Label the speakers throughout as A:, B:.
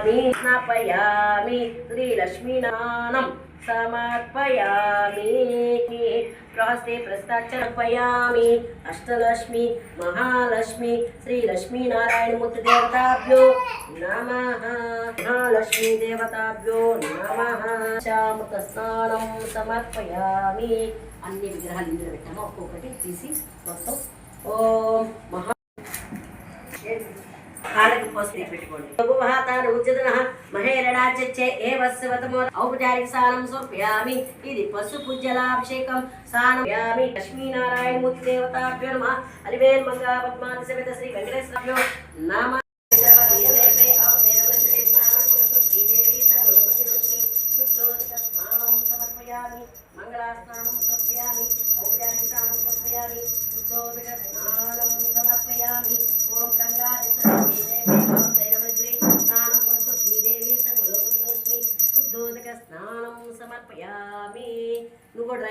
A: స్నాపయామి శ్రీలక్ష్మీనానం సమర్పయామి. ప్రహస్తే ప్రస్తాచర్పయామి అష్టలక్ష్మి మహాలక్ష్మి శ్రీలక్ష్మీనారాయణమూర్తి దేవతాభ్యో నమ. మహాలక్ష్మీ దేవతాభ్యో నమ. చామృత స్నానం సమర్పయామి. అన్ని విగ్రహాలు ఇందులో పెట్టాము. ఒక్కొక్కటి తీసి మొత్తం ఓం మహా. కాళ్ళకి పోసి పెట్టుకోండి. బహుమహాతాను ఉజ్జదన మహేరణాచే ఏ వత్సవతమో ఔపచారిక స్నానం సోప్యామి ఇది పశు పూజలాభిషేకం స్నానం యామి లక్ష్మీనారాయణ మూర్తి దేవతాభ్యో నమ. అలివేల్ మంగా పద్మాది సమేత శ్రీ వెంకటేశ్వరభ్యో నమ. మంగళాస్నానం సమర్పయామి ఔపచారిక స్నానం సమర్పయామి. శుద్ధోదక స్నానం సమర్పయామి. ఓం గంగా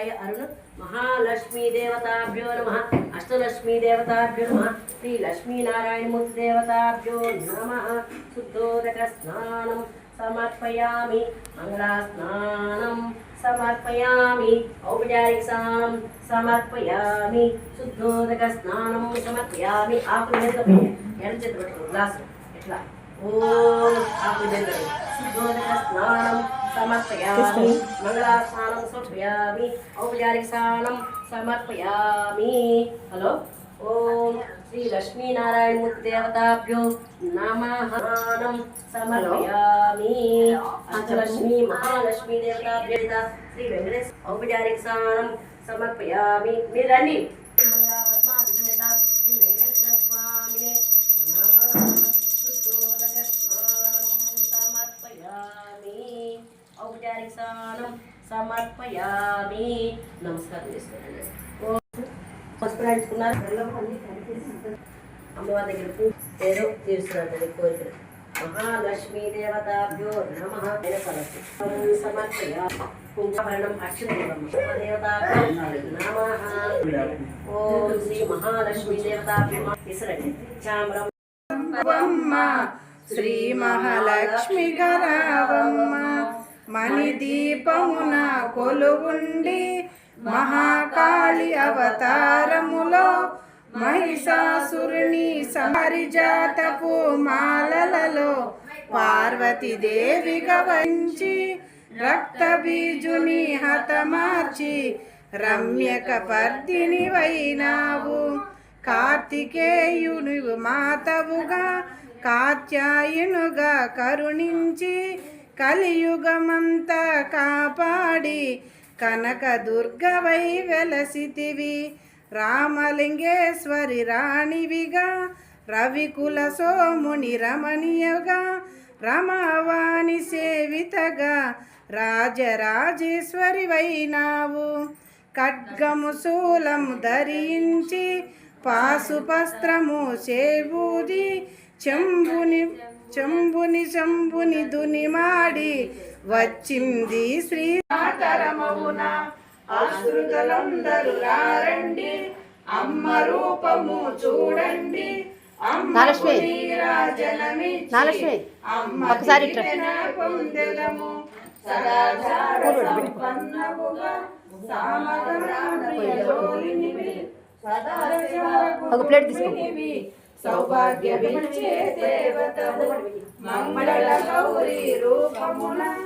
A: నువ్వు కూడా రాయ అరుణ్ మహాలక్ష్మీ దేవతాభ్యో నమ అష్టలక్ష్మీ దేవతాభ్యో నమ శ్రీ లక్ష్మీనారాయణమూర్తి దేవతాభ్యో నమ శుద్ధోదక స్నానం సమర్పయామి మంగళాస్నానం సమర్పయామి ఔపచారిక స్నానం సమర్పయామి శుద్ధోదక స్నానం సమర్పయామి ఆకుల మీద పెట్టు. ఎడమ చేతి గ్లాసు. ఇట్లా ఓం ఆకుల శుద్ధోదక స్నానం సమర్పయామి మంగళాస్నానం సమర్పయామి ఔపచారిక స్నానం సమర్పయామి హలో ఓం శ్రీ లక్ష్మీనారాయణమూర్తి దేవతాభ్యో నమః సమర్పయామి అష్టలక్ష్మీ మహాలక్ష్మీ దేవతాభ్యో శ్రీ వెంకటేశ్ ఔపచారిక స్నానం సమర్పయామి మీరు రండి సమర్పయామి. నమస్కారం చేసుకోండి పసుపు రాయించుకున్నారు అమ్మవారి దగ్గర పూజ ఏదో తీరుస్తున్నారు కోరికలు. మహాలక్ష్మీ దేవతాభ్యో నమ సమర్పయ కుంభవర్ణం అక్షదేవం దేవతాభ్యో నమ. ఓం శ్రీ మహాలక్ష్మీ దేవతాభ్యో ఇసరండి చామ్రం.
B: శ్రీ మహాలక్ష్మి గరావమ్మ. మణి దీపమున కొలువుండి మహాకాళి అవతారములో మహిషాసురుని సహరిజాతపు మాలలలో పార్వతీదేవిగా వహించి రక్త బీజుని హతమార్చి రమ్యక పర్దిని వైనావు. కార్తికేయుని మాతవుగా కాత్యాయునుగా కరుణించి కలియుగమంతా కాపాడి కనక దుర్గవై వెలసితివి. రామలింగేశ్వరి రాణివిగా రవికుల సోముని రమణీయగా రమావాణి సేవితగా రాజరాజేశ్వరి వైనావు ఖడ్గము శూలము ధరించి పాసుపస్త్రము సేవూది చెంబుని చెంబుని చెంబుని దునిమాడి వచ్చింది శ్రీ తరమవున అశ్రుతులందరూ రారండి. అమ్మ రూపము చూడండి. అమ్మ
C: నాలక్ష్మి. ఒకసారి
B: పొందెదము
C: ఒక ప్లేట్ తీసుకో.
B: సౌభాగ్య దేవతవు. మంగళ గౌరీ రూపమున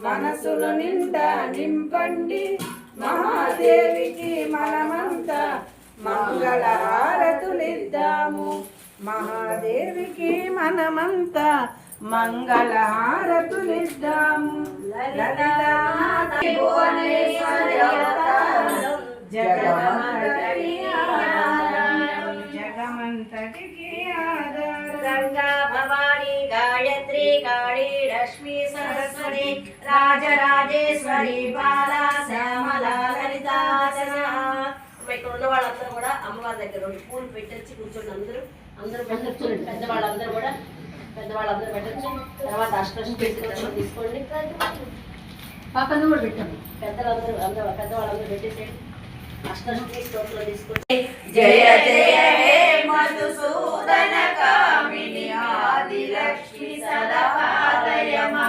B: మనసులు నిండా నింపండి. మహాదేవికి మనమంతా మంగళ హారతులిద్దాము. మహాదేవికి మనమంతా మంగళ హారతులిద్దాము. లలితామాత
A: భవాని గాయత్రి కాళీ లక్ష్మి సరస్వతి రాజరాజేశ్వరి బాల శ్యామల లలితాసన ఇక్కడ ఉన్న వాళ్ళందరూ కూడా అమ్మవారి దగ్గర రెండు పూలు పెట్టొచ్చి కూర్చోండి అందరూ. అందరూ పెట్టచ్చు పెద్దవాళ్ళందరూ కూడా. పెద్దవాళ్ళందరూ పెట్టచ్చు. తర్వాత అష్టలక్ష్మి దర్శనం తీసుకోండి.
C: పక్కన కూడా పెట్టాము
A: పెద్దలందరూ అందరూ పెద్దవాళ్ళందరూ పెట్టేసేయండి. అష్టలక్ష్మి స్తోత్రం తీసుకోండి.
B: జయ జయ మధుసూదన కామిని
A: ఆది లక్ష్మి సదపాలయమా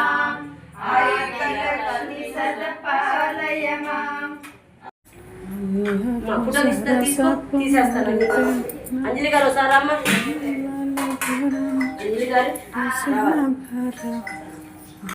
A: అంజలి గారు ఒకసారి అంజలి గారు